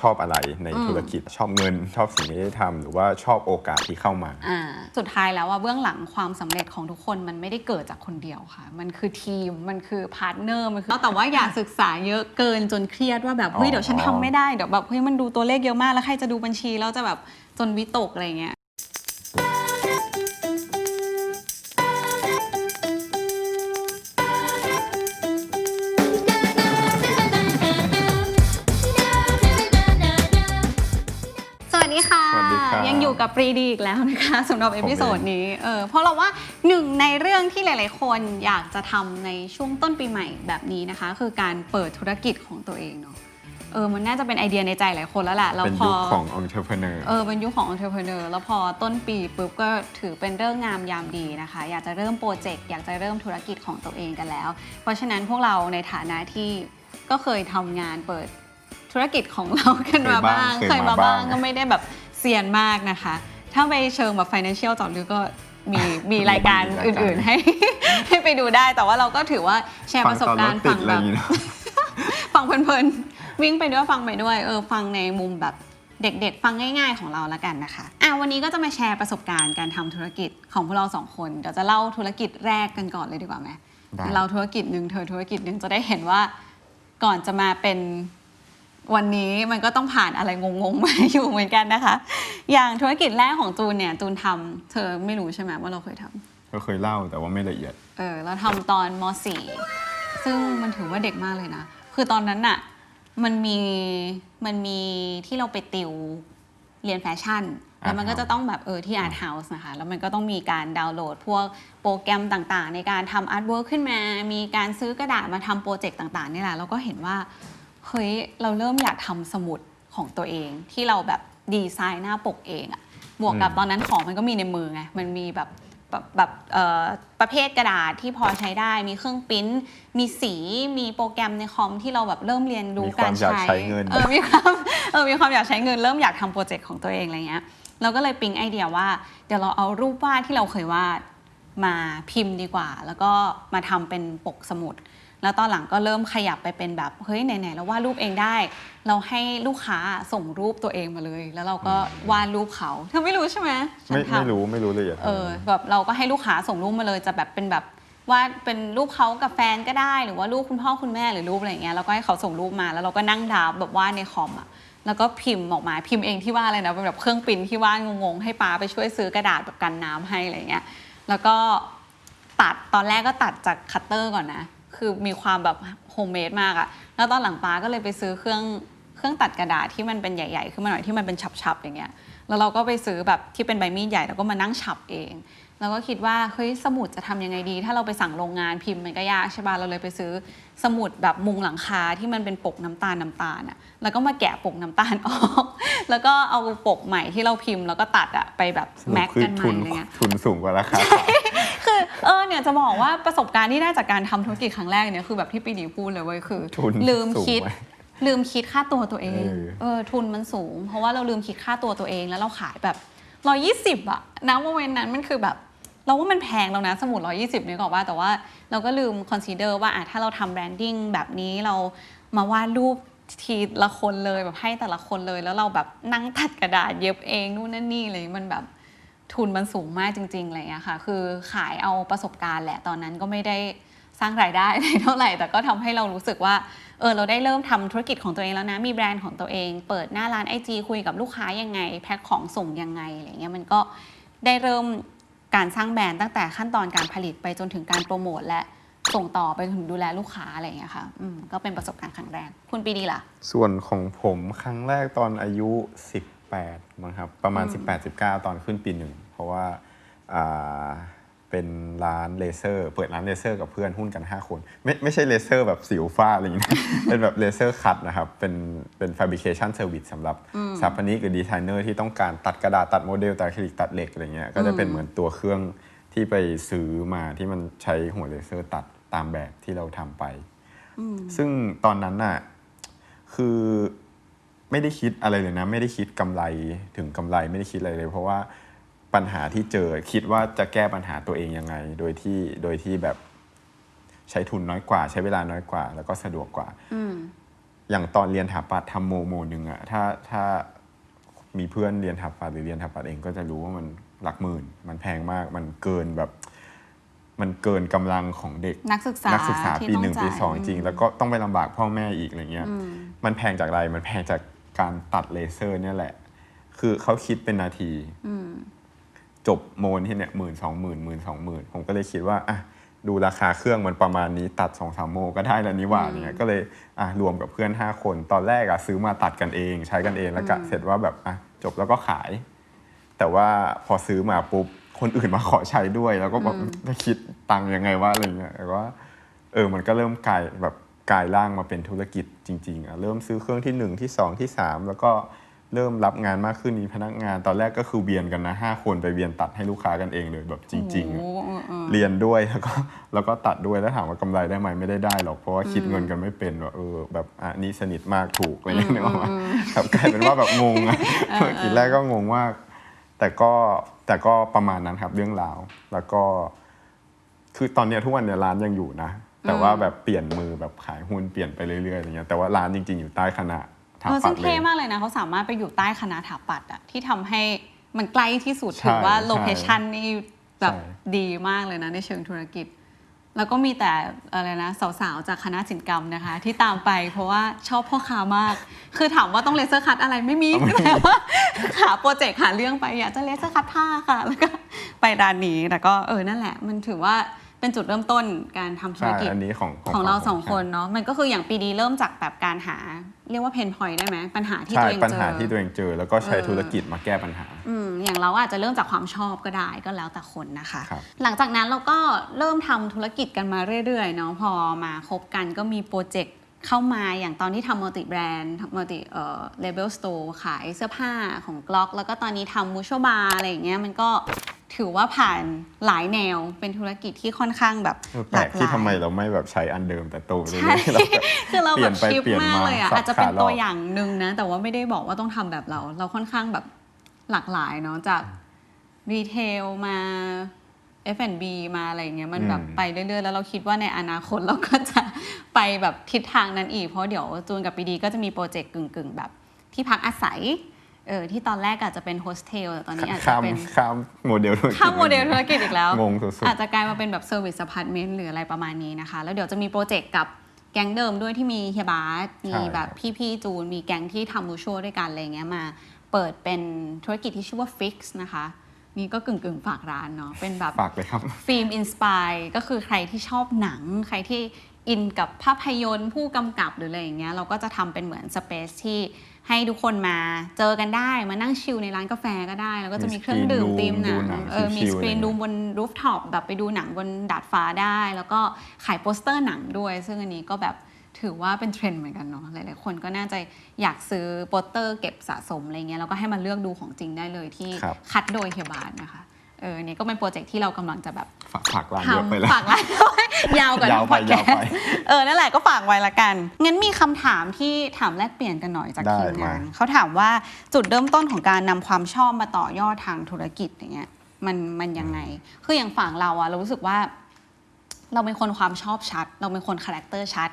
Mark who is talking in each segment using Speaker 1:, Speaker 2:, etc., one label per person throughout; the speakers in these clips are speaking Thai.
Speaker 1: ชอบอะไรในธุรกิจชอบเงิน ชอบสิ่งที่ได้ทำหรือว่าชอบโอกาสที่เข้ามา
Speaker 2: อ่าสุดท้ายแล้วว่าเบื้องหลังความสำเร็จของทุกคนมันไม่ได้เกิดจากคนเดียวค่ะ มันคือทีมมันคือพาร์ทเนอร์มันคือแต่ว่าอย่าศึกษาเยอะเกินจนเครียดว่าแบบเฮ้ย
Speaker 1: อ๋อ
Speaker 2: เดี๋ยวฉันทำไม่ได้เดี๋ยวแบบเฮ้ยมันดูตัวเลขเยอะมากแล้วใครจะดูบัญชีแล้วจะแบบจนวิตกอะไรเงี้ย กับปรีดีอีกแล้วนะคะสำหรับ
Speaker 1: ผม
Speaker 2: เอ
Speaker 1: เอง
Speaker 2: พิโซดนี้เออเพราะเราว่าหนึ่งในเรื่องที่หลาย ๆ คนอยากจะทำในช่วงต้นปีใหม่แบบนี้นะคะ คือการเปิดธุรกิจของตัวเองเนาะเออมันน่าจะเป็นไอเดียในใจหลายคนแล้วแหละแล้ว
Speaker 1: เป็น
Speaker 2: พอ
Speaker 1: ยุคของ entrepreneur
Speaker 2: เออเป็นยุคของ entrepreneur แล้วพอต้นปีปุ๊บก็ถือเป็นเรื่องงามยามดีนะคะ อยากจะเริ่มโปรเจกต์อยากจะเริ่มธุรกิจของตัวเองกันแล้ว เพราะฉะนั้นพวกเราในฐานะที่ก็เคยทำงานเปิดธุรกิจของเรากันมาบ้าง
Speaker 1: เค
Speaker 2: เค
Speaker 1: ย
Speaker 2: ย
Speaker 1: มา
Speaker 2: มา
Speaker 1: บ้า
Speaker 2: บ้างงก็ไม่ได้แบบ เซียนมากนะคะ ถ้าไปเชิงแบบ financial จอดลึกก็มีมีรายการ
Speaker 1: มีรายการ
Speaker 2: อื่นๆให้ ให้ไปดูได้ แต่ว่าเราก็ถือว่าแชร์ประสบการณ์
Speaker 1: ฟั
Speaker 2: ฝั่
Speaker 1: ง
Speaker 2: ง
Speaker 1: ตอนรถติดอะไร
Speaker 2: แบ
Speaker 1: อบย่างงี้เนอะ
Speaker 2: ฟังเพลินๆ วิ่งไปด้วยฟังไปด้วยเออฟังในมุมแบบเด็กๆ ฟังง่ายๆของเราละกันนะคะอะวันนี้ก็จะมาแชร์ประสบการณ์การทำธุรกิจของพวกเราสองคน เดี๋ยวจะเล่าธุรกิจแรกกันก่อนเลยดีกว่าไหม
Speaker 1: ได้
Speaker 2: เราธุรกิจหนึ่งเธอธุรกิจหนึ่งจะได้เห็นว่าก่อนจะมาเป็น วันนี้มันก็ต้องผ่านอะไรงงๆมาอยู่เหมือนกันนะคะ อย่างธุรกิจแรกของจูนเนี่ยจูนทำเธอไม่รู้ใช่ไหมว่าเราเคยทำ
Speaker 1: ก็เคยเล่าแต่ว่าไม่ละเอียด
Speaker 2: เออเราทำตอนม .4 ซึ่งมันถือว่าเด็กมากเลยนะ คือตอนนั้นน่ะมันมีมันมีที่เราไปติวเรียนแฟชั่น แล้วมันก็
Speaker 1: Art
Speaker 2: จะต้องแบบเออที่ Art House นะคะ แล้วมันก็ต้องมีการดาวน์โหลด พวกโปรแกรมต่างๆ ในการทำอาร์ตเวิร์ขึ้นมา มีการซื้อกระดาษมาทำโปรเจกต์ต่างๆนี่แหละเราก็เห็นว่า เฮ้ยเราเริ่มอยากทำสมุดของตัวเอง ที่เราแบบดีไซน์หน้าปกเองอะบวกกับ
Speaker 1: อืม
Speaker 2: ตอนนั้นของมันก็มีในมือไงมันมีแบบแบบแบบเอ่อประเภทกระดาษที่พอใช้ได้มีเครื่องปริ้นท์มีสีมีโปรแกรมในคอมที่เราแบบเริ่มเรียนรู้
Speaker 1: มีความ
Speaker 2: การ
Speaker 1: อยาก
Speaker 2: ใช้
Speaker 1: ใช้เงิน
Speaker 2: เออมีความเออมีความอยากใช้เงิน เริ่มอยากทำโปรเจกต์ของตัวเองอะไรเงี้ยเราก็เลยปิ๊งไอเดียว่าเดี๋ยวเราเอารูปวาดที่เราเคยวาดมาพิมพ์ดีกว่า แล้วก็มาทำเป็นปกสมุด แล้วตอนหลังก็เริ่มขยับไปเป็นแบบเฮ้ยไหนๆเราวาดรูปเองได้ เราให้ลูกค้าส่งรูปตัวเองมาเลย แล้วเราก็วาดรูปเขาเธอไม่รู้ใช่ไหมฉัน
Speaker 1: ไม่
Speaker 2: ทำ
Speaker 1: ไม่รู้ไม่รู้ละเอียด
Speaker 2: เออแบบเราก็ให้ลูกค้าส่งรูปมาเลยจะแบบเป็นแบบวาดเป็นรูปเขากับแฟนก็ได้ หรือว่ารูปคุณพ่อคุณแม่หรือรูปอะไรอย่างเงี้ยแล้วก็ให้เขาส่งรูปมาแล้วเราก็นั่งดาวแบบวาดในคอมอะแล้วก็พิมพ์ออกมาพิมพ์เองที่ว่าเลยนะเป็นแบบเครื่องปริ้นที่วาดงงๆให้ป้าไปช่วยซื้อกระดาษแบบกันน้ำให้อะไรเงี้ยแล้วก็ตัดตอนแรกก็ตัดจากคัตเตอร์ก่อนนะ คือมีความแบบโฮมเมดมากอะแล้วตอนหลังป้าก็เลยไปซื้อเครื่องเครื่องตัดกระดาษที่มันเป็นใหญ่ๆขึ้นมาหน่อยที่มันเป็นฉับๆอย่างเงี้ย แล้วเราก็ไปซื้อแบบที่เป็นใบมีดใหญ่แล้วก็มานั่งฉับเอง แล้วก็คิดว่าเฮ้ยสมุดจะทำยังไงดี ถ้าเราไปสั่งโรงงานพิมพ์มันก็ยากใช่ป่ะเราเลยไปซื้อสมุดแบบมุงหลังคาที่มันเป็นปกน้ำตาลน้ำตาลอะแล้วก็มาแกะปกน้ำตาลออก แล้วก็เอาปกใหม่ที่เราพิมพ์แล้วก็ตัดอะไปแบบ
Speaker 1: สรุป
Speaker 2: แม็ก
Speaker 1: คือ
Speaker 2: กันใหม่
Speaker 1: ทุน
Speaker 2: อะไรเงี้ย
Speaker 1: ทุนสูงกว่าราคาขาย
Speaker 2: คือเออเนี่ยจะบอกว่าประสบการณ์ที่ได้จากการทำธุรกิจครั้งแรกเนี่ยคือแบบที่ปีดีพูดเลยเว้ยคือ
Speaker 1: ทุน
Speaker 2: ลืม
Speaker 1: สูง
Speaker 2: คิด
Speaker 1: ไหม
Speaker 2: ลืมคิดค่าตัวตัวเอง
Speaker 1: เออ
Speaker 2: เออทุนมันสูง เพราะว่าเราลืมคิดค่าตัวตัวเองแล้วเราขายแบบร้อยี่สิบอะนะโมเมนต์นั้นมันคือแบบ เราว่ามันแพงแล้วนะสมุดร้อยี่สิบนี่ก็ว่าแต่ว่าเราก็ลืมคอนซีเดอร์ว่าอะถ้าเราทำแบรนดิ้งแบบนี้เรามาวาดรูปทีละคนเลยแบบให้แต่ละคนเลย แล้วเราแบบนั่งตัดกระดาษเย็บเองนู่นนั่นนี่เลยมันแบบ ทุนมันสูงมากจริงๆอะไรเงี้ยค่ะ คือขายเอาประสบการณ์แหละตอนนั้นก็ไม่ได้สร้างรายได้อะไรเท่าไหร่ แต่ก็ทำให้เรารู้สึกว่าเออเราได้เริ่มทำธุรกิจของตัวเองแล้วนะ มีแบรนด์ของตัวเอง เปิดหน้าร้านไอจีคุยกับลูกค้ายังไง แพ็คของส่งยังไงอะไรเงี้ยมันก็ได้เริ่มการสร้างแบรนด์ตั้งแต่ขั้นตอนการผลิตไปจนถึงการโปรโมทและส่งต่อไปถึงดูแลลูกค้าอะไรเงี้ยค่ะอืมก็เป็นประสบการณ์ครั้งแรก คุณปีดีล่ะ
Speaker 1: ส่วนของผมครั้งแรกตอนอายุ 18มั้งครับ ประมาณ 18-19 ตอนขึ้นปีหนึ่งเพ ราะว่าอ่าเป็นร้านเลเซอร์เปิดร้านเลเซอร์กับเพื่อนหุ้นกัน 5 คน ไม่ไม่ใช่เลเซอร์แบบสิวฟ้าอะไรอย่างนี้นะเป็นแบบเลเซอร์คัตนะครับ เป็นเป็น fabrication service สำหรับสถาปนิกหรือดีไซเนอร์ที่ต้องการตัดกระดาษตัดโมเดลตัดอะคริลิกตัดเหล็กอะไรเงี้ยก็จะเป็นเหมือนตัวเครื่องที่ไปซื้อมาที่มันใช้หัวเลเซอร์ตัดตามแบบที่เราทำไป ซึ่งตอนนั้นน่ะคือไม่ได้คิดอะไรเลยนะ ไม่ได้คิดกำไรถึงกำไรไม่ได้คิดอะไรเลย เพราะว่า ปัญหาที่เจอคิดว่าจะแก้ปัญหาตัวเองยังไง โดยที่โดยที่แบบใช้ทุนน้อยกว่า ใช้เวลาน้อยกว่า แล้วก็สะดวกกว่า
Speaker 2: อืม
Speaker 1: อย่างตอนเรียนถาปัดทำโมโมหนึ่งอะถ้าถ้ามีเพื่อนเรียนถาปัดหรือเรียนถาปัดเองก็จะรู้ว่ามันหลักหมื่น มันแพงมากมันเกินแบบ มันเกินกำลังของเด็ก
Speaker 2: นักศึกษา
Speaker 1: นักศึกษา
Speaker 2: ที่
Speaker 1: ปี
Speaker 2: ต้อง
Speaker 1: หนึ่งปี
Speaker 2: จ่าย
Speaker 1: สองจริง แล้วก็ต้องไปลำบากพ่อแม่อีกอะไรเงี้ย
Speaker 2: อืม
Speaker 1: มันแพงจากอะไรมันแพงจากการตัดเลเซอร์เนี่ยแหละ คือเขาคิดเป็นนาที
Speaker 2: อืม
Speaker 1: จบโมนที่เนี่ยหมื่นสองหมื่นหมื่นสองหมื่นผมก็เลยคิดว่าอะดูราคาเครื่องมันประมาณนี้ตัดสองสามโมก็ได้แล้วนี่หว่า
Speaker 2: อืม
Speaker 1: เนี่ยก็เลยอะรวมกับเพื่อน 5 คน ตอนแรกอะซื้อมาตัดกันเอง ใช้กันเองแล้วก็
Speaker 2: อืม
Speaker 1: เสร็จว่าแบบอะจบแล้วก็ขาย แต่ว่าพอซื้อมาปุ๊บคนอื่นมาขอใช้ด้วย แล้วก็แบบจะคิดตังค์ยังไงวะอะไรเงี้ยแต่ว่าเออมันก็เริ่มกลายแบบกลายร่างมาเป็นธุรกิจจริงๆอะเริ่มซื้อเครื่องที่หนึ่งที่สองที่สามแล้วก็ เริ่มรับงานมากขึ้นมีพนักงาน ตอนแรกก็คือเวียนกันนะห้าคนไปเวียนตัดให้ลูกค้ากันเองเลยแบบจริงๆอะ
Speaker 2: โอ้โหเออ
Speaker 1: เรียนด้วยแล้วก็แล้วก็ตัดด้วยแล้วถามว่ากำไรได้ไหมไม่ได้ได้หรอกเพราะว่าคิดเงินกันไม่เป็นว่าเออแบบอะนี่สนิทมากถูกอะไรเงี้ยนึกออกไหมครับกลายเป็นว่าแบบงงอะทีแรกก็งงมากแต่ก็แต่ก็ประมาณนั้นครับเรื่องราวแล้วก็ คือตอนเนี้ยทุกวันเนี่ยร้านยังอยู่นะแต่ว่าแบบเปลี่ยนมือแบบขายหุ้นเปลี่ยนไปเรื่อยๆอย่างเงี้ยแต่ว่าร้านจริง ๆอยู่ใต้คณะถา
Speaker 2: เออ
Speaker 1: ปั
Speaker 2: ซึ่
Speaker 1: ด
Speaker 2: ง
Speaker 1: เล
Speaker 2: เท่
Speaker 1: ย
Speaker 2: มากเลยนะเขาสามารถไปอยู่ใต้คณะถาปัดอะที่ทำให้มันใกล้ที่สุด
Speaker 1: ใช่
Speaker 2: ถือว่า
Speaker 1: ใช่
Speaker 2: โลเคชันนี่แบบ
Speaker 1: ใช่
Speaker 2: ดีมากเลยนะในเชิงธุรกิจ แล้วก็มีแต่อะไรนะสาวๆ จากคณะศิลปกรรมนะคะ ที่ตามไปเพราะว่าชอบพ่อค้ามาก คือถามว่าต้องเลเซอร์คัตอะไรไม่มีแต่ว่าหาโปรเจกต์หาเรื่องไปอยากจะเลเซอร์คัตผ้าค่ะ แล้วก็ไปร้านนี้แต่ก็เออนั่นแหละ มันถือว่าเป็นจุดเริ่มต้นการทำธุร
Speaker 1: ใช่
Speaker 2: กิจ
Speaker 1: อันนี้ของ
Speaker 2: ของเราสอง
Speaker 1: ผม
Speaker 2: คนเนาะมันก็คืออย่างปีดีเริ่มจากแบบการหา เรียกว่าเพนพอยได้ไหมปัญหาที่
Speaker 1: ใช่
Speaker 2: ตัวเอง
Speaker 1: ปัญ
Speaker 2: เจ
Speaker 1: หา
Speaker 2: อ
Speaker 1: ที่ตัวเองเจอ แล้วก็ใช้
Speaker 2: เออ
Speaker 1: ธุรกิจมาแก้ปัญหา
Speaker 2: อืมอย่างเราอาจจะเริ่มจากความชอบก็ได้ก็แล้วแต่คนนะคะ
Speaker 1: ครับ
Speaker 2: หลังจากนั้นเราก็เริ่มทำธุรกิจกันมาเรื่อยๆเนาะพอมาคบกันก็มีโปรเจกต์เข้ามาอย่างตอนที่ทำมัลติแบรนด์มัลติเอ่อเลเบลสโตร์ขายเสื้อผ้าของกล็อกแล้วก็ตอนนี้ทำมูชบาร์อะไรอย่างเงี้ยมันก็ ถือว่าผ่านหลายแนวเป็นธุรกิจที่ค่อนข้างแบบ
Speaker 1: เออ
Speaker 2: ห
Speaker 1: แปล
Speaker 2: ลากกห
Speaker 1: ที่
Speaker 2: ลาย
Speaker 1: ทำไมเราไม่แบบใช้อันเดิมแต่โตเรื่
Speaker 2: ใช่
Speaker 1: อยๆแล้วแบบ
Speaker 2: คือเราแบบ
Speaker 1: เปลี่
Speaker 2: ชิ
Speaker 1: ย
Speaker 2: ป
Speaker 1: นไปเปลี่ยน
Speaker 2: มาก
Speaker 1: มา
Speaker 2: เลยอะ
Speaker 1: สับ
Speaker 2: อาจจะเป็น
Speaker 1: ขาหลอก
Speaker 2: ตัวอย่างหนึ่งนะ แต่ว่าไม่ได้บอกว่าต้องทำแบบเรา เราค่อนข้างแบบหลากหลายเนาะจากรีเทลมา F&B มาอะไรอย่างเงี้ยมันแบบ
Speaker 1: อืม
Speaker 2: ไปเรื่อยๆ แล้วเราคิดว่าในอนาคตเราก็จะไปแบบทิศทางนั้นอีก เพราะเดี๋ยวจูนกับปีดีก็จะมีโปรเจกต์กึ่งๆ แบบที่พักอาศัย เออที่ตอนแรกอาจจะเป็นโฮสเทลแต่ตอนนี้อาจจะ
Speaker 1: ข้าม
Speaker 2: เป็น
Speaker 1: ข้ามโมเดลธุรกิจ
Speaker 2: ข้ามโมเดลธุรกิจอีกแล้ว
Speaker 1: งงสุดๆ
Speaker 2: อาจจะกลายมาเป็นแบบเซอร์วิสอพาร์ตเมนต์หรืออะไรประมาณนี้นะคะ แล้วเดี๋ยวจะมีโปรเจกต์กับแก๊งเดิมด้วยที่มีเฮียบาสมี
Speaker 1: ใช่
Speaker 2: แบบพี่ๆจูน มีแก๊งที่ทำมูชัวด้วยกันอะไรเงี้ยมา เปิดเป็นธุรกิจที่ชื่อว่า Fix นะคะ นี่ก็กึ่งๆฝากร้านเนาะเป็นแบบ
Speaker 1: ฝากเลยครับ
Speaker 2: ฟิล์มอินสปายก็คือใครที่ชอบหนัง ใครที่อินกับภาพยนตร์ผู้กำกับหรืออะไรอย่างเงี้ยเราก็จะทำเป็นเหมือนสเปซที่ ให้ทุกคนมาเจอกันได้มานั่งชิลในร้านกาแฟก็ได้ แล้วก็จะมีเครื่องดื่ม
Speaker 1: มี
Speaker 2: ตีมหนั
Speaker 1: ดู
Speaker 2: ง
Speaker 1: หนัง
Speaker 2: เออมี
Speaker 1: ชิ
Speaker 2: ส
Speaker 1: ลๆ
Speaker 2: กรีน
Speaker 1: อะไรเงี้ย
Speaker 2: ดูบนรูฟท็อปแบบไปดูหนังบนดาดฟ้าได้ แล้วก็ขายโปสเตอร์หนังด้วย ซึ่งอันนี้ก็แบบถือว่าเป็นเทรนด์เหมือนกันเนาะหลายๆคนก็น่าจะอยากซื้อโปสเตอร์เก็บสะสมอะไรเงี้ยแล้วก็ให้มาเลือกดูของจริงได้เลยที่
Speaker 1: ครับ
Speaker 2: คัดโดยเฮียบาสนะคะ เออเนี่ยก็เป็นโปรเจกต์ที่เรากำลังจะแบบ
Speaker 1: ฝากฝากร้านเยอะไปแล้ว
Speaker 2: ทำฝากร้านยาวกว่ายา
Speaker 1: วไป
Speaker 2: พอดแค
Speaker 1: ยาว
Speaker 2: ส
Speaker 1: ไป
Speaker 2: ต์เออนั่นแหละก็ฝากไว้ละกันงั้นมีคำถามที่ถามแลกเปลี่ยนกันหน่อยจาก
Speaker 1: ได้
Speaker 2: ทีมงาน
Speaker 1: มา
Speaker 2: เขาถามว่าจุดเริ่มต้นของการนำความชอบมาต่อยอดทางธุรกิจอย่างเงี้ยมันมันยังไง คืออย่างฝั่งเราอะเรารู้สึกว่า เราเป็นคนความชอบชัด เราเป็นคนคาแรคเตอร์ชัด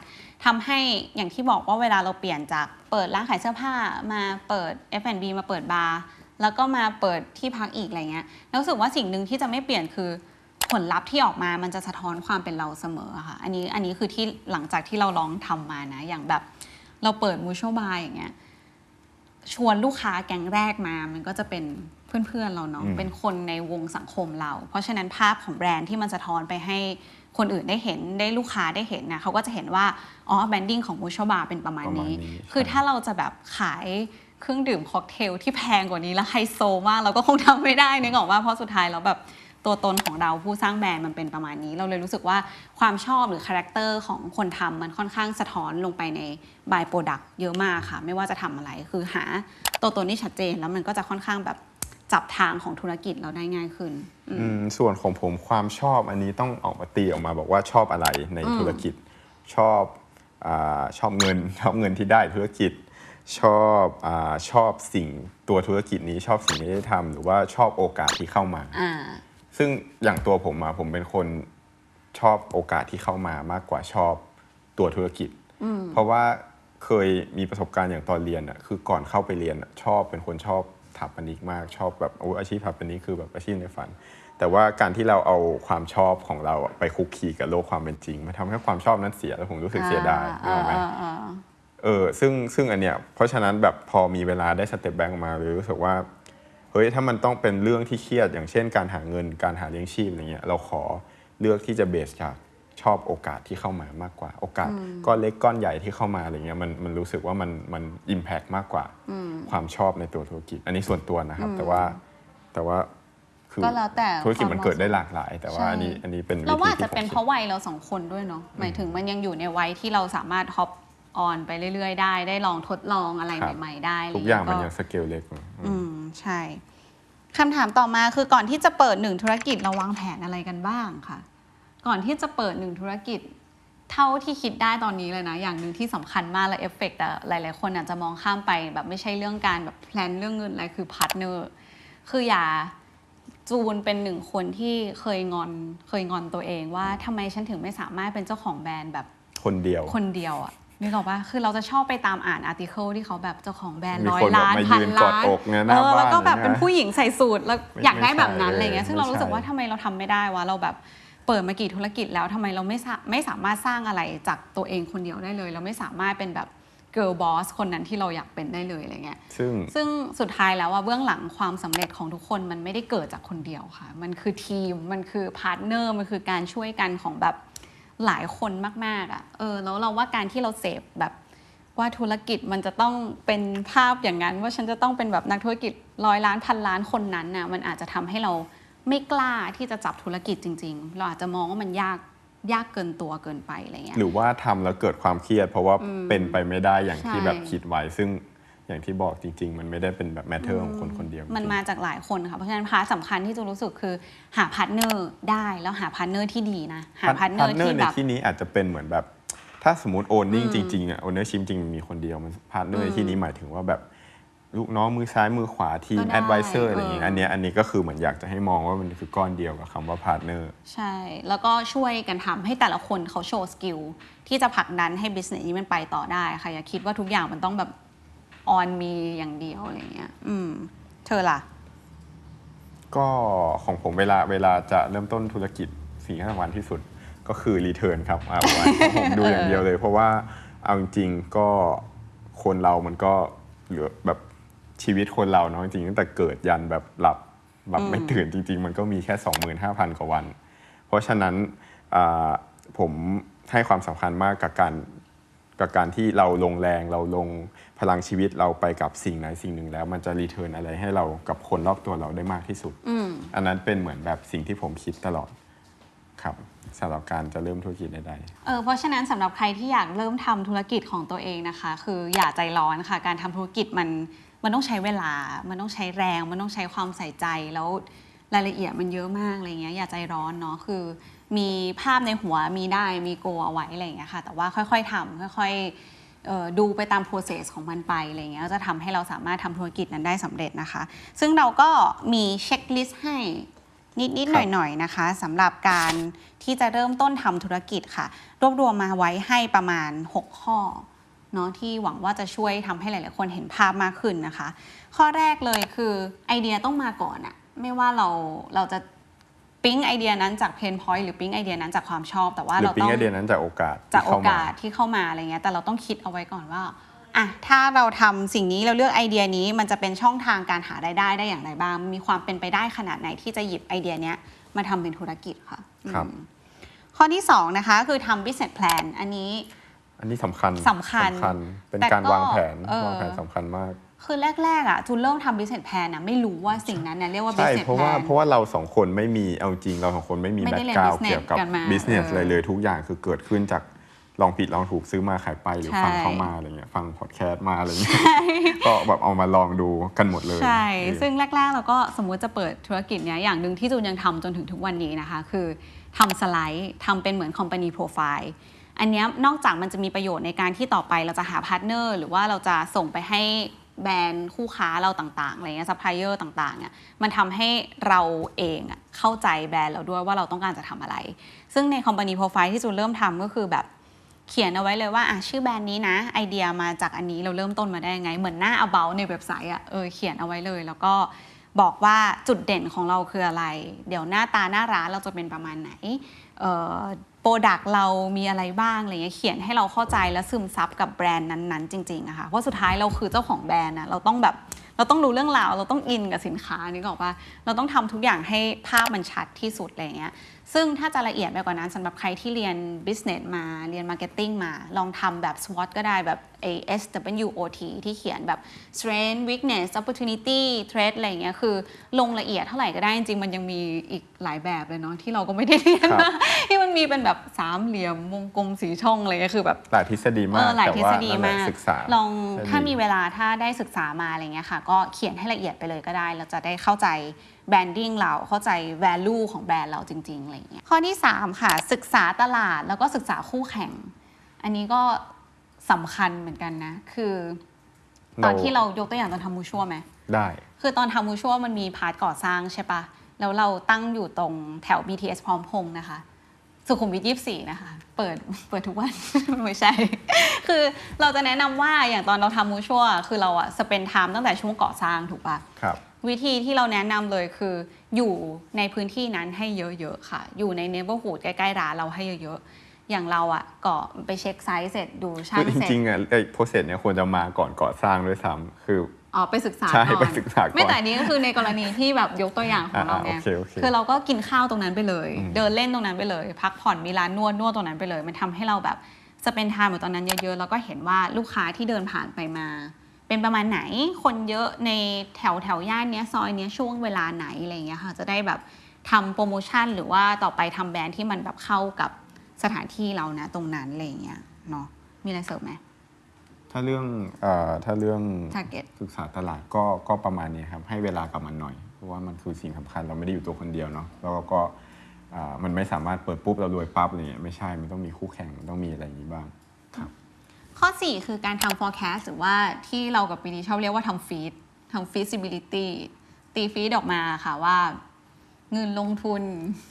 Speaker 2: ทำให้อย่างที่บอกว่าเวลาเราเปลี่ยนจากเปิดร้านขายเสื้อผ้ามาเปิด F&B มาเปิดบาร์ แล้วก็มาเปิดที่พักอีกอะไรเงี้ยแล้วรู้สึกว่าสิ่งหนึ่งที่จะไม่เปลี่ยนคือผลลัพธ์ที่ออกมามันจะสะท้อนความเป็นเราเสมออะค่ะ อันนี้อันนี้คือที่หลังจากที่เราลองทำมานะ อย่างแบบเราเปิดมูช a l บาร์อย่างเงี้ยชวนลูกค้าแก๊งแรกมา มันก็จะเป็นเพื่อนๆเราเนาะ
Speaker 1: อืม
Speaker 2: เป็นคนในวงสังคมเรา เพราะฉะนั้นภาพของแบรนด์ที่มันสะท้อนไปให้คนอื่นได้เห็นได้ลูกค้าได้เห็นนะเขาก็จะเห็นว่าอ๋อแบรนดิ้งของมูช a l บาร์เป็นประมาณ
Speaker 1: ประมาณ
Speaker 2: นี้
Speaker 1: นี้
Speaker 2: คือ
Speaker 1: ใช่
Speaker 2: ถ้าเราจะแบบขาย เครื่องดื่มค็อกเทลที่แพงกว่านี้แล้วไฮโซมากเราก็คงทำไม่ได้นึกออกว่าเพราะสุดท้ายแล้วแบบตัวตนของเราผู้สร้างแบรนด์มันเป็นประมาณนี้ เราเลยรู้สึกว่าความชอบหรือคาแรคเตอร์ของคนทำมันค่อนข้างสะท้อนลงไปในบายโปรดักต์เยอะมากค่ะ ไม่ว่าจะทำอะไรคือหาตัวตนที่ชัดเจนแล้วมันก็จะค่อนข้างแบบจับทางของธุรกิจเราได้ง่ายขึ้นอืม
Speaker 1: อืมส่วนของผมความชอบอันนี้ต้องออกมาตีออกมาบอกว่าชอบอะไรในธุรกิจ ชอบอาชอบเงิน ชอบเงินที่ได้ธุรกิจ ชอบอาชอบสิ่งตัวธุรกิจนี้ชอบสิ่งที่ได้ทำหรือว่าชอบโอกาสที่เข้ามา
Speaker 2: อ่า
Speaker 1: ซึ่งอย่างตัวผมมาผมเป็นคนชอบโอกาสที่เข้ามามากกว่าชอบตัวธุรกิจ เพราะว่าเคยมีประสบการณ์อย่างตอนเรียนอะคือก่อนเข้าไปเรียนอะชอบเป็นคนชอบสถาปนิกมากชอบแบบโอ้อาชีพสถาปนิกคือแบบอาชีพในฝัน แต่ว่าการที่เราเอาความชอบของเราอะไปคุกคีกับโลกความเป็นจริงมันทำให้ความชอบนั้นเสียแล้วผมรู้สึกเสียดาย
Speaker 2: อ่า
Speaker 1: นึกออกไหม
Speaker 2: อ่าอ่าอ่า
Speaker 1: เออซึ่งซึ่งอันเนี้ยเพราะฉะนั้นแบบพอมีเวลาได้สเต็ปแบงค์มาเลยรู้สึกว่าเฮ้ยถ้ามันต้องเป็นเรื่องที่เครียดอย่างเช่น การหาเงินการหาเลี้ยงชีพอะไรเงี้ยเราขอเลือกที่จะเบสจากชอบโอกาสที่เข้ามามากกว่า โอกาสก้อนเล็กก้อนใหญ่ที่เข้ามาอะไรเงี้ยมันมันรู้สึกว่ามันมันอิมแพกมากกว่า ความชอบในตัวธุรกิจ อันนี้ส่วนตัวนะครับ แต่ว่าแต่ว่าคือ
Speaker 2: ก็แล้วแต่
Speaker 1: ธุรกิจมันเกิดได้
Speaker 2: ความเหมาะสม
Speaker 1: หลากหลาย แต่ว่า
Speaker 2: ใช่
Speaker 1: อันนี้อันนี้เป็น
Speaker 2: เรา
Speaker 1: วิ
Speaker 2: ว่า
Speaker 1: ธี
Speaker 2: อาจจะ
Speaker 1: ที่ผม
Speaker 2: เป็น
Speaker 1: คิด
Speaker 2: เพราะวัยเราสองคนด้วยเนาะหมายถึงมันยังอยู่ในวัยที่เราสามารถฮอป ออนไปเรื่อย ๆ ได้ ได้ลองทดลองอะไร
Speaker 1: ครับ
Speaker 2: ใหม่ ๆ ได้ะไร
Speaker 1: ทุกอย่างมัน
Speaker 2: ก็
Speaker 1: ยังสเกลเล็กอยู่
Speaker 2: อืมใช่คำถามต่อมาคือก่อนที่จะเปิดหนึ่งธุรกิจเราวางแผนอะไรกันบ้างค่ะก่อนที่จะเปิดหนึ่งธุรกิจ เท่าที่คิดได้ตอนนี้เลยนะ อย่างหนึ่งที่สำคัญมากและเอฟเฟกต์แต่หลาย ๆ คนอาจจะมองข้ามไปแบบไม่ใช่เรื่องการแบบแพลนเรื่องเงินอะไรคือพาร์ทเนอร์คืออย่า จูนเป็นหนึ่งคนที่เคยงอนเคยงอนตัวเองว่าทำไมฉันถึงไม่สามารถเป็นเจ้าของแบรนด์แบบ
Speaker 1: คนเดียว
Speaker 2: คนเดียวอะ นึกออกปะคือเราจะชอบไปตามอ่านอาร์ติเคิลที่เขาแบบเจ้าของแบรนด์
Speaker 1: มี
Speaker 2: ร้อย
Speaker 1: คนแบบ
Speaker 2: ล้าน
Speaker 1: มา
Speaker 2: พัน
Speaker 1: ยืนกอด
Speaker 2: ล้าน
Speaker 1: อกเนี่ยห
Speaker 2: เอ
Speaker 1: น้า
Speaker 2: อ
Speaker 1: บ้าน
Speaker 2: แล้วก็แบบ
Speaker 1: นะ
Speaker 2: เป็นผู้หญิงใส่สูทแล้ว
Speaker 1: ไม่
Speaker 2: อยากได้
Speaker 1: ไม่
Speaker 2: แบบนั้น
Speaker 1: ใช่
Speaker 2: อะไรเงี้ย
Speaker 1: เออ
Speaker 2: ซึ่งเรารู้สึก
Speaker 1: ไม่ใช่
Speaker 2: ว่าทำไมเราทำไม่ได้วะเราแบบเปิดมากี่ธุรกิจแล้วทำไมเราไม่สาไม่สามารถสร้างอะไรจากตัวเองคนเดียวได้เลย เราไม่สามารถเป็นแบบเกิร์ลบอสคนนั้นที่เราอยากเป็นได้เลยอะไรเงี้ย
Speaker 1: ซึ่ง
Speaker 2: ซึ่งสุดท้ายแล้วว่าเบื้องหลังความสำเร็จของทุกคนมันไม่ได้เกิดจากคนเดียวค่ะ มันคือทีม มันคือพาร์ทเนอร์ มันคือการช่วยกันของแบบ หลายคนมากๆอะ่ะเออแล้วเราว่าการที่เราเสพแบบว่าธุรกิจมันจะต้องเป็นภาพอย่างนั้น ว่าฉันจะต้องเป็นแบบนักธุรกิจร้อยล้านพันล้านคนนั้นน่ะมันอาจจะทำให้เราไม่กล้าที่จะจับธุรกิจจริง ๆ เราอาจจะมองว่ามันยากยากเกินตัวเกินไปอะไรเงี้ย
Speaker 1: หรือว่าทำแล้วเกิดความเครียด เพราะว่าเป็นไปไม่ได้อย่างที่
Speaker 2: ใช่
Speaker 1: แบบคิดไว้ซึ่ง อย่างที่บอกจริง ๆ มันไม่ได้เป็นแบบแมทเทอร์ของคนคนเดียว
Speaker 2: มันมาจากหลายคนค่ะ เพราะฉะนั้นพาร์ทสำคัญที่จูรู้สึกคือหาพาร์ทเนอร์ได้แล้วหาพาร์ทเนอร์ที่ดีนะ หาพาร์ทเนอร์ที่
Speaker 1: ใน
Speaker 2: แบบ
Speaker 1: ที่นี้อาจจะเป็นเหมือนแบบ ถ้าสมมติโอนนิ่ง
Speaker 2: อืม
Speaker 1: จริงๆอะโอนเนอร์ชิมจริงๆมันมีคนเดียวมันพาร์ทเนอร์
Speaker 2: อื
Speaker 1: ใน
Speaker 2: ม
Speaker 1: ที่นี้หมายถึงว่าแบบลูกน้องมือซ้ายมือขวาทีม
Speaker 2: ก็ได้
Speaker 1: แอดไวเซอร์อะไรอย่างเงี้ย
Speaker 2: เอออั
Speaker 1: อันเนี้ยอันนี้ก็คือเหมือนอยากจะให้มองว่ามันคือก้อนเดียวกับคำว่าพาร์ทเนอร์
Speaker 2: ใช่ แล้วก็ช่วยกันทำให้แต่ละคนเขาโชว์สกิลที่จะผลักดันให้ business นี้มันไปต่อได้ค่ะอย่าคิดว่าทุกอย่างมันต้องแบบ ออนมีอย่างเดียวอะไรเงี้ย อืม เธอล่ะ
Speaker 1: ก็ของผมเวลาเวลาจะเริ่มต้นธุรกิจสิ่งที่สำคัญที่สุดก็คือรีเทิร์นครับอ่าผมผมดูอย่างเดียวเลย เพราะว่าเอาจริงๆก็คนเรามันก็เหลือแบบชีวิตคนเราเนาะจริงๆตั้งแต่เกิดยันแบบหลับแบบไม่ตื่นจริง ๆ มันก็มีแค่ 25,000 กว่าวัน เพราะฉะนั้นอ่าผมให้ความสำคัญมากกับการ กับการที่เราลงแรงเราลงพลังชีวิตเราไปกับสิ่งไหนสิ่งหนึ่งแล้ว มันจะรีเทิร์นอะไรให้เรากับคนรอบตัวเราได้มากที่สุด
Speaker 2: อืม
Speaker 1: อันนั้นเป็นเหมือนแบบสิ่งที่ผมคิดตลอดครับสำหรับการจะเริ่มธุรกิจใด
Speaker 2: เออเพราะฉะนั้นสำหรับใครที่อยากเริ่มทำธุรกิจของตัวเองนะคะ คืออย่าใจร้อนค่ะ การทำธุรกิจมันมันต้องใช้เวลา มันต้องใช้แรง มันต้องใช้ความใส่ใจแล้วรายละเอียดมันเยอะมากอะไรเงี้ยอย่าใจร้อนเนาะคือ มีภาพในหัวมีได้มีโกเอาไว้อะไรเงี้ยค่ะแต่ว่าค่อยๆทำค่อยๆเอ่อดูไปตาม process ของมันไปอะไรเงี้ยก็จะทำให้เราสามารถทำธุรกิจนั้นได้สำเร็จนะคะ ซึ่งเราก็มีเช็คลิสต์ให้นิดๆหน่อยๆนะคะสำหรับการที่จะเริ่มต้นทำธุรกิจค่ะ รวบรวมมาไว้ให้ประมาณ 6 ข้อเนาะที่หวังว่าจะช่วยทำให้หลายๆคนเห็นภาพมากขึ้นนะคะ ข้อแรกเลยคือไอเดียต้องมาก่อนอะไม่ว่าเราเราจะ ปิ๊งไอเดียนั้นจากเพนพอยต์หรือปิ๊งไอเดียนั้นจากความชอบ แต่ว่า
Speaker 1: ๆหรือ
Speaker 2: เรา
Speaker 1: ปิ๊
Speaker 2: ต้องง
Speaker 1: ไอเดียนั้นจากโอกาส
Speaker 2: จาก
Speaker 1: ที่
Speaker 2: โอ
Speaker 1: เข้ม
Speaker 2: กาสที่เข้ามาอะไรเงี้ยแต่เราต้องคิดเอาไว้ก่อนว่าอะถ้าเราทำสิ่งนี้เราเลือกไอเดียนี้มันจะเป็นช่องทางการหารายได้ได้อย่างไรบ้าง มีความเป็นไปได้ขนาดไหนที่จะหยิบไอเดียเนี้ยมาทำเป็นธุรกิจค่ะ
Speaker 1: ครับ
Speaker 2: อืมข้อที่สองนะคะคือทำ business plan อันนี้
Speaker 1: อันนี้สำคัญ
Speaker 2: สำคัญ
Speaker 1: เป็น
Speaker 2: แต่
Speaker 1: การ
Speaker 2: ก็
Speaker 1: วางแผน
Speaker 2: เออ
Speaker 1: วางแผนสำคัญมาก
Speaker 2: คือแรกๆอะจูนเริ่มทำ business plan อะไม่รู้ว่าสิ่งนั้นเนี่ยเรียกว่า
Speaker 1: ใช่
Speaker 2: business
Speaker 1: เพราะว่า
Speaker 2: plan
Speaker 1: เพราะว่าเราสองคนไม่มีเอาจริงเราสองคนไม่มี
Speaker 2: ไม่
Speaker 1: แบ็
Speaker 2: ได้
Speaker 1: ก
Speaker 2: เรียน
Speaker 1: กราว
Speaker 2: business
Speaker 1: เกี่ยวกับ
Speaker 2: กันมา
Speaker 1: บิสเนส
Speaker 2: เออ
Speaker 1: เลยเลยทุกอย่างคือเกิดขึ้นจากลองผิดลองถูกซื้อมาขายไปหรือ
Speaker 2: ใช่
Speaker 1: ฟังเขามาอะไรเงี้ยฟังพอดแคสต์มาอะไรเงี้ยก็แบบเอามาลองดูกันหมดเลย
Speaker 2: ใช่
Speaker 1: เออ
Speaker 2: ซึ่งแรกๆเราก็สมมุติจะเปิดธุรกิจเนี้ยอย่างหนึ่งที่จูนยังทำจนถึงทุกวันนี้นะคะ คือทำสไลด์ทำเป็นเหมือน company profile อันเนี้ยนอกจากมันจะมีประโยชน์ในการที่ต่อไปเราจะหาพาร์ทเนอร์หรือว่าเราจะส่งไปให้ แบรนด์คู่ค้าเราต่างๆอะไรเงี้ยซัพพลายเออร์ต่างๆเนี่ยมันทำให้เราเองอะเข้าใจแบรนด์เราด้วยว่าเราต้องการจะทำอะไร ซึ่งใน company profile ที่จูนเริ่มทำก็คือแบบเขียนเอาไว้เลยว่าอะชื่อแบรนด์นี้นะ ไอเดียมาจากอันนี้เราเริ่มต้นมาได้ยังไง เหมือนหน้า about ในเว็บไซต์อะเออเขียนเอาไว้เลย แล้วก็บอกว่าจุดเด่นของเราคืออะไร เดี๋ยวหน้าตาหน้าร้านเราจะเป็นประมาณไหน โปรดักเรามีอะไรบ้างอะไรเงี้ยเขียนให้เราเข้าใจและซึมซับกับแบรนด์นั้นๆ จริงๆอะค่ะเพราะสุดท้ายเราคือเจ้าของแบรนด์นะเราต้องแบบเราต้องรู้เรื่องราวเราต้องอินกับสินค้านี่ก็บอกว่าเราต้องทำทุกอย่างให้ภาพมันชัดที่สุดอะไรเงี้ย ซึ่งถ้าจะละเอียดไปกว่านั้นสำหรับใครที่เรียน business มาเรียน marketing มา ลองทำแบบ SWOT ก็ได้แบบ A S W O T ที่เขียนแบบ strength weakness opportunity threat อะไรอย่างเงี้ยคือลงละเอียดเท่าไหร่ก็ได้จริงๆมันยังมีอีกหลายแบบเลยเนาะที่เราก็ไม่ได้เรียน
Speaker 1: ครับ
Speaker 2: มาที่มันมีเป็นแบบสามเหลี่ยมวงกลมสีช่องอะไรเงี้ยคือแบบ
Speaker 1: หลายทฤษฎี
Speaker 2: เอ
Speaker 1: มาก
Speaker 2: อหลาย
Speaker 1: แต่
Speaker 2: ทฤ
Speaker 1: ว่า
Speaker 2: ษฎี
Speaker 1: นั่นแหละ
Speaker 2: มาก
Speaker 1: ศึกษา
Speaker 2: ลอง
Speaker 1: ได้
Speaker 2: ถ้า
Speaker 1: ดี
Speaker 2: มีเวลาถ้าได้ศึกษามาอะไรเงี้ยค่ะ ก็เขียนให้ละเอียดไปเลยก็ได้เราจะได้เข้าใจ แบรนดิ้งเราเข้าใจ value ของแบรนด์เราจริงๆอะไรเงี้ยข้อที่ 3 ค่ะ ศึกษาตลาดแล้วก็ศึกษาคู่แข่ง อันนี้ก็สำคัญเหมือนกันนะ คือ ตอนที่เรายกตัวอย่างตอนทำมูชัวไหม
Speaker 1: ได้
Speaker 2: คือตอนทำมูชัวมันมีพาร์ทก่อสร้างใช่ปะแล้วเราตั้งอยู่ตรงแถว BTS พร้อมพงษ์นะคะสุขุมวิท24นะคะ เปิด เปิดทุกวัน ไม่ใช่ คือเราจะแนะนำว่าอย่างตอนเราทำมูชัวคือเราอะสเปนไทม์ตั้งแต่ช่วงก่อสร้างถูกปะ
Speaker 1: ครับ
Speaker 2: วิธีที่เราแนะนำเลยคือ อยู่ในพื้นที่นั้นให้เยอะๆค่ะ อยู่ในเนเบอร์ฮูดใกล้ๆร้านเราให้เยอะๆ อย่างเราอะก็ไปเช็คไซส์เสร็จดูช่า
Speaker 1: คื
Speaker 2: ง
Speaker 1: อจ
Speaker 2: เสร็จ
Speaker 1: ริงๆอะไอ้โปรเซสเนี่ยควรจะมาก่อนก่อสร้างด้วยซ้ำคือ
Speaker 2: อ๋อไปศึกษา
Speaker 1: ใช่
Speaker 2: ก่อน
Speaker 1: ไปศึกษาก่อน
Speaker 2: ไม่แต่อันนี้ก็คือในกรณีที่แบบยกตัวอย่างของเรา
Speaker 1: อ่า
Speaker 2: ไง
Speaker 1: โอเคโอเค
Speaker 2: คือเราก็กินข้าวตรงนั้นไปเลย
Speaker 1: อืม
Speaker 2: เดินเล่นตรงนั้นไปเลย พักผ่อนมีร้านนวดนวดตรงนั้นไปเลย มันทำให้เราแบบสเปนทามอยู่ตอนนั้นเยอะๆแล้วก็เห็นว่าลูกค้าที่เดินผ่านไปมา เป็นประมาณไหนคนเยอะในแถวแถวย่านเนี้ยซอยเนี้ยช่วงเวลาไหนอะไรเงี้ยค่ะจะได้แบบทำโปรโมชั่นหรือว่าต่อไปทำแบรนด์ที่มันแบบเข้ากับสถานที่เรานะตรงนั้นอะไรเงี้ยเนาะมีอะไรเสริมไหม
Speaker 1: ถ้าเรื่องเอ่อถ้าเรื่อง
Speaker 2: target
Speaker 1: ศึกษาตลาดก็ก็ประมาณนี้ครับให้เวลากับมันหน่อย เพราะว่ามันคือสิ่งสำคัญเราไม่ได้อยู่ตัวคนเดียวเนาะแล้วก็อ่ามันไม่สามารถเปิดปุ๊บเรารวยปั๊บอะไรเงี้ยไม่ใช่มันต้องมีคู่แข่งมันต้องมีอะไรอย่างนี้บ้าง
Speaker 2: ข้อ 4 คือการทำ forecast หรือว่าที่เรากับปีนี้ชอบเรียกว่าทำ feed ทำ feasibility ตีฟีดออกมาค่ะว่า เงินลงทุน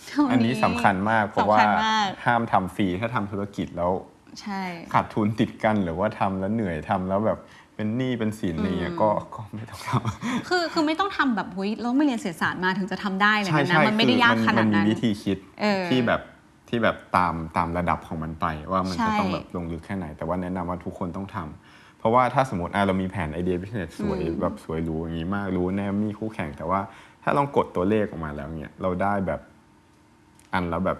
Speaker 2: เท่า
Speaker 1: อันนี้สำคัญมาก เพราะว่า
Speaker 2: สำคัญมาก
Speaker 1: ห้ามทำฟรีถ้าทำธุรกิจแล้ว
Speaker 2: ใช่
Speaker 1: ขาดทุนติดกันหรือว่าทำแล้วเหนื่อยทำแล้วแบบเป็นหนี้เป็นสินอะไรเงี้ยก็ก็ไม่ต้องทำ
Speaker 2: คือคือไม่ต้องทำแบบเฮ้ยเราไม่เรียนเศรษฐศาสตร์มาถึงจะทำได้เลย
Speaker 1: ใช่
Speaker 2: นะ
Speaker 1: ใช่
Speaker 2: มันไม่ได้ยากขนาด
Speaker 1: มั
Speaker 2: นั้น
Speaker 1: มีวิธีคิด
Speaker 2: เออ
Speaker 1: ที่แบบ ที่แบบตามตามระดับของมันไป ว่ามัน
Speaker 2: ใช่
Speaker 1: จะต้องแบบลงลึกแค่ไหน แต่ว่าแนะนำว่าทุกคนต้องทำเพราะว่าถ้าสมมติอะเรามีแผนไอเดีย business สวยแบบสวยหรูอย่างนี้มากรู้แน่มีคู่แข่ง แต่ว่าถ้าลองกดตัวเลขออกมาแล้วเนี่ยเราได้แบบอันแล้วแบบ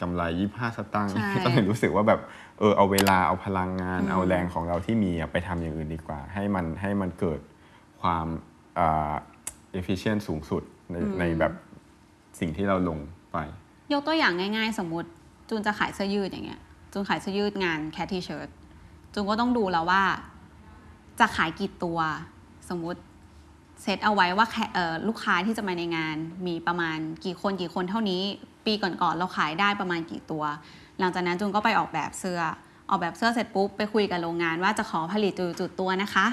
Speaker 1: กำไรยี่ห้าสตางค์
Speaker 2: ใช่
Speaker 1: ก็เลยรู้สึกว่าแบบเออเอาเวลาเอาพลังงาน เอาแรงของเราที่มีอะไปทำอย่างอื่นดีกว่า ให้มันให้มันเกิดความอ่า efficient สูงสุดในในแบบสิ่งที่เราลงไป
Speaker 2: ยกตัวอย่างง่ายๆ สมมติจูนจะขายเสื้อยืดอย่างเงี้ยจูนขายเสื้อยืดงานแคททีเชิร์ตจูนก็ต้องดูแล้วว่า จะขายกี่ตัว สมมติเซตเอาไว้ว่าลูกค้าที่จะมาในงานมีประมาณกี่คนกี่คนเท่านี้ ปีก่อนๆเราขายได้ประมาณกี่ตัว หลังจากนั้นจูนก็ไปออกแบบเสื้อออกแบบเสื้อเสร็จปุ๊บไปคุยกับโรงงานว่าจะขอผลิตจุดตัวนะคะ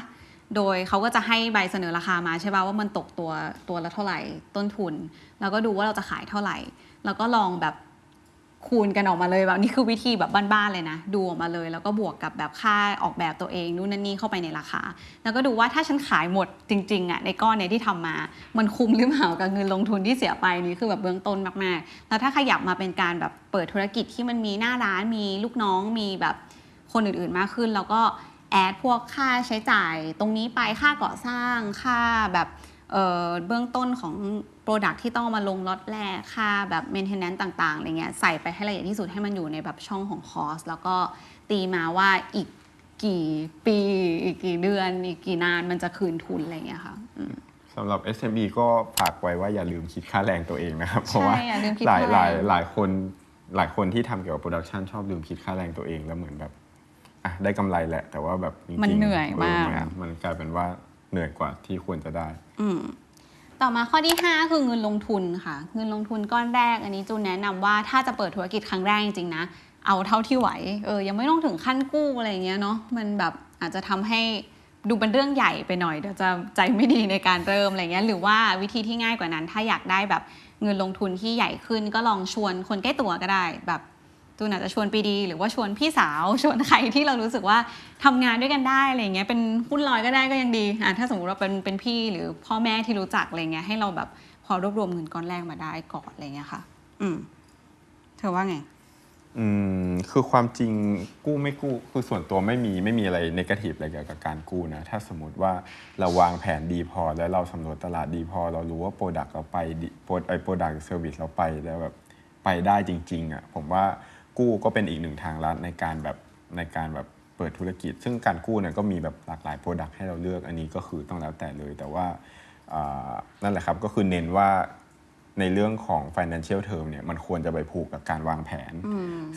Speaker 2: โดยเขาก็จะให้ใบเสนอราคามาใช่ป่ะว่ามันตกตัวตัวละเท่าไหร่ต้นทุน แล้วก็ดูว่าเราจะขายเท่าไหร่ แล้วก็ลองแบบคูณกันออกมาเลยแบบนี่คือวิธีแบบบ้านๆเลยนะ ดูออกมาเลย แล้วก็บวกกับแบบค่าออกแบบตัวเองนู่นนั่นนี่เข้าไปในราคา แล้วก็ดูว่าถ้าฉันขายหมดจริงๆอะในก้อนเนี้ยที่ทำมา มันคุ้มหรือเปล่ากับเงินลงทุนที่เสียไปนี่คือแบบเบื้องต้นมากๆ แล้วถ้าขยับมาเป็นการแบบเปิดธุรกิจที่มันมีหน้าร้านมีลูกน้องมีแบบคนอื่นๆมากขึ้น แล้วก็แอดพวกค่าใช้จ่าย ตรงนี้ไปค่าก่อสร้างค่าแบบเออเบื้องต้นของ Product ที่ต้องเอามาลงล็อตแรกค่าแบบ maintenance ต่างๆอะไรเงี้ยใส่ไปให้ละเอียดที่สุดให้มันอยู่ในแบบช่องของคอสแล้วก็ตีมาว่าอีกกี่ปีอีกกี่เดือน อีกกี่นานมันจะคืนทุนอะไรเงี้ยค่ะอืม
Speaker 1: สำหรับ SME ก็ฝากไว้ว่าอย่าลืมคิดค่าแรงตัวเองนะครับ เพราะว่า
Speaker 2: อย่าลืมคิด
Speaker 1: หลาย
Speaker 2: ค่า
Speaker 1: ห
Speaker 2: แรง
Speaker 1: ลายหลายคนหลายคนที่ทำเกี่ยวกับโปรดักชันชอบลืมคิดค่าแรงตัวเองแล้วเหมือนแบบอะได้กำไรแหละ แต่ว่าแบบจริงๆ
Speaker 2: มันเหนื่อยมาก
Speaker 1: เออ
Speaker 2: อะ
Speaker 1: นมันกลายเป็นว่าเหนื่อยกว่าที่ควรจะได้
Speaker 2: อืม ต่อมาข้อที่ 5 คือเงินลงทุนค่ะ เงินลงทุนก้อนแรก อันนี้จูนแนะนำว่าถ้าจะเปิดธุรกิจครั้งแรกจริงๆนะ เอาเท่าที่ไหวเออยังไม่ต้องถึงขั้นกู้อะไรเงี้ยเนาะมันแบบอาจจะทำให้ดูเป็นเรื่องใหญ่ไปหน่อยเดี๋ยวจะใจไม่ดีในการเริ่มอะไรเงี้ยหรือว่าวิธีที่ง่ายกว่านั้น ถ้าอยากได้แบบเงินลงทุนที่ใหญ่ขึ้นก็ลองชวนคนใกล้ตัวก็ได้แบบ จูนอาจจะชวนปีดี หรือว่าชวนพี่สาว ชวนใครที่เรารู้สึกว่าทำงานด้วยกันได้อะไรเงี้ยเป็นหุ้นลอยก็ได้ก็ยังดีอะถ้าสมมติว่าเป็นเป็นพี่หรือพ่อแม่ที่รู้จักอะไรเงี้ยให้เราแบบพอรวบรวมเงินก้อนแรกมาได้ก่อนอะไรเงี้ยค่ะ อืม เธอว่าไง
Speaker 1: อืม คือความจริงกู้ไม่กู้ คือส่วนตัวไม่มีไม่มีอะไรนกาทีฟอะไรเกี่ยวกับการกู้นะ ถ้าสมมติว่าเราวางแผนดีพอ แล้วเราสำรวจตลาดดีพอ เรารู้ว่าโปรดักต์เราไปโปรไอโปรดักต์เซอร์วิสเราไปแล้วแบบไปได้จริง ๆอะผมว่า กู้ก็เป็นอีกหนึ่งทางลัดในการแบบในการแบบเปิดธุรกิจ ซึ่งการกู้เนี่ยก็มีแบบหลากหลายโปรดักต์ให้เราเลือกอันนี้ก็คือต้องแล้วแต่เลย แต่ว่าอ่านั่นแหละครับก็คือเน้นว่าในเรื่องของ financial term เนี่ยมันควรจะไปผูกกับการวางแผน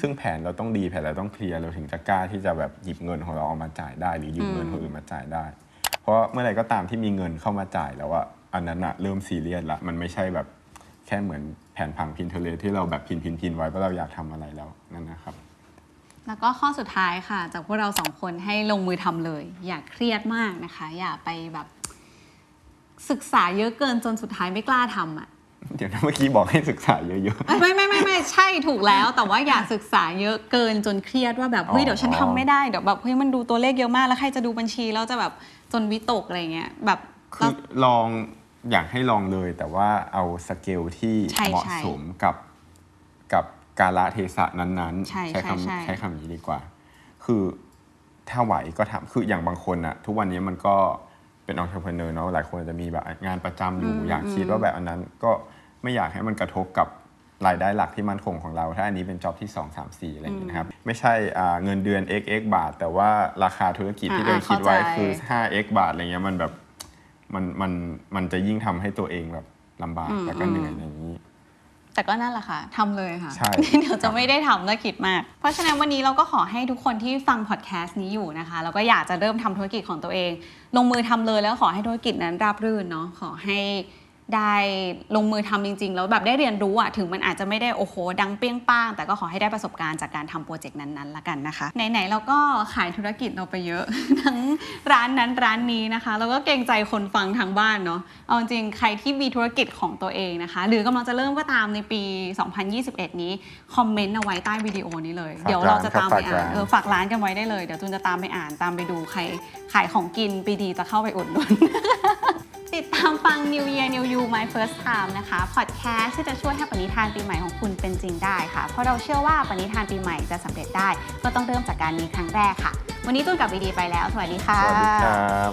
Speaker 1: ซึ่งแผนเราต้องดีแผนเราต้องเคลียร์เราถึงจะกล้าที่จะแบบหยิบเงินของเราออกมาจ่ายได้ หรือยืมเงินคนอื่นมาจ่ายได้ เพราะเมื่อไหร่ก็ตามที่มีเงินเข้ามาจ่ายแล้วอะอันนั้นอะเริ่มซีเรียสละมันไม่ใช่แบบแค่เหมือนแผ นผังพินเทเลที่เราแบบพินพินพินไว้ว่าเราอยากทำอะไรแล้วนั่นนะครับ
Speaker 2: แล้วก็ข้อสุดท้ายค่ะ จากพวกเราสองคนให้ลงมือทำเลย อย่าเครียดมากนะคะ อย่าไปแบบศึกษาเยอะเกินจนสุดท้ายไม่กล้าทำอะ
Speaker 1: เดี๋ยวนะเมื่อกี้บอกให้ศึกษาเยอะ
Speaker 2: ไม่ไม่ไม่ไม่ใช่ถูกแล้ว แต่ว่าอย่าศึกษาเยอะเกินจนเครียดว่าแบบเฮ้ย
Speaker 1: อ๋อ
Speaker 2: เดี๋ยวฉันทำไม่ได้เดี๋ยวแบบเฮ้ยมันดูตัวเลขเยอะมากแล้วใครจะดูบัญชีแล้วจะแบบจนวิตกอะไรเงี้ยแบบ
Speaker 1: ๆคือลอง อยากให้ลองเลย แต่ว่าเอาสเกลที่
Speaker 2: ใช่
Speaker 1: เหมาะ
Speaker 2: ใช่
Speaker 1: สมกับกับกาลเทศะนั้นๆ
Speaker 2: ใช่
Speaker 1: ใช้
Speaker 2: ใช่ใช่
Speaker 1: คำใช้คำนี้ดีกว่า คือถ้าไหวก็ทำคืออย่างบางคนอะทุกวันนี้มันก็เป็นองค์ประกอบเนาะหลายคนอาจจะมีแบบงานประจำอยู่ อยากคิดว่าแบบอันนั้นก็ไม่อยากให้มันกระทบกับรายได้หลักที่มั่นคงของเรา ถ้าอันนี้เป็นจ็อบที่ 2 3 4 อะไรอย่างเงี้ยนะครับ ไม่ใช่อ่าเงินเดือน x x บาท แต่ว่าราคาธุรกิจที่
Speaker 2: อ่า
Speaker 1: เราคิดไว้
Speaker 2: เข้าใจ
Speaker 1: คือ 5x บาทอะไรเงี้ยมันแบบ มันมันมันจะยิ่งทำให้ตัวเองแบบลำบากแล้วก็เหนื่อยอะไรอย่างนี้
Speaker 2: แต่ก็นั่นแหละค่ะทำเลยค่ะ
Speaker 1: ใช่
Speaker 2: เดี๋ยวจะไม่ได้ทำแล้วคิดมาก เพราะฉะนั้นวันนี้เราก็ขอให้ทุกคนที่ฟังพอดแคสต์นี้อยู่นะคะ แล้วก็อยากจะเริ่มทำธุรกิจของตัวเอง ลงมือทำเลยแล้วขอให้ธุรกิจนั้นราบรื่นเนาะขอให้ ได้ลงมือทำจริง ๆ แล้วแบบได้เรียนรู้อะถึงมันอาจจะไม่ได้โอ้โห ดังเปรี้ยงป้าง แต่ก็ขอให้ได้ประสบการณ์จากการทำโปรเจกต์นั้นๆละกันนะคะ ไหนๆเราก็ขายธุรกิจเราไปเยอะ ทั้งร้านนั้นร้านนี้นะคะ แล้วก็เกรงใจคนฟังทางบ้านเนาะเอาจริงๆใครที่มีธุรกิจของตัวเองนะคะ หรือกำลังจะเริ่มก็ตามในปี 2021 นี้คอมเมนต์เอาไว้ใต้วิดีโอนี้เลย
Speaker 1: ฝาก
Speaker 2: เดี๋ยวเราจะตามไป
Speaker 1: ร้านครับ
Speaker 2: อ่าน
Speaker 1: ฝากร้าน
Speaker 2: เออฝากร้านกันไว้ได้เลยเดี๋ยวจูนจะตามไปอ่านตามไปดูใคร ขายของกินปีดีจะเข้าไปอุดหนุน ติดตามฟัง New Year New You My First Time นะคะพอดแคสต์ที่จะช่วยให้ปณิธานปีใหม่ของคุณเป็นจริงได้ค่ะ เพราะเราเชื่อว่าปณิธานปีใหม่จะสำเร็จได้ ก็ต้องเริ่มจากการมีครั้งแรกค่ะ วันนี้จูนกับวีดีไปแล้ว สวัสดีค่ะ
Speaker 1: สวัสดีครับ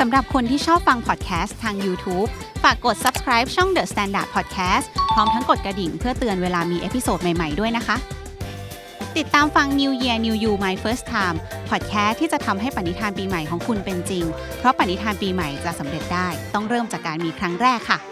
Speaker 2: สำหรับคนที่ชอบฟังพอดแคสต์ทาง YouTube ฝากกด subscribe ช่อง The Standard Podcast พร้อมทั้งกดกระดิ่งเพื่อเตือนเวลามีเอพิโซดใหม่ ๆ ด้วยนะคะ ติดตามฟัง New Year New You My First Time พอดแคสต์ที่จะทำให้ปณิธานปีใหม่ของคุณเป็นจริง เพราะปณิธานปีใหม่จะสำเร็จได้ ต้องเริ่มจากการมีครั้งแรกค่ะ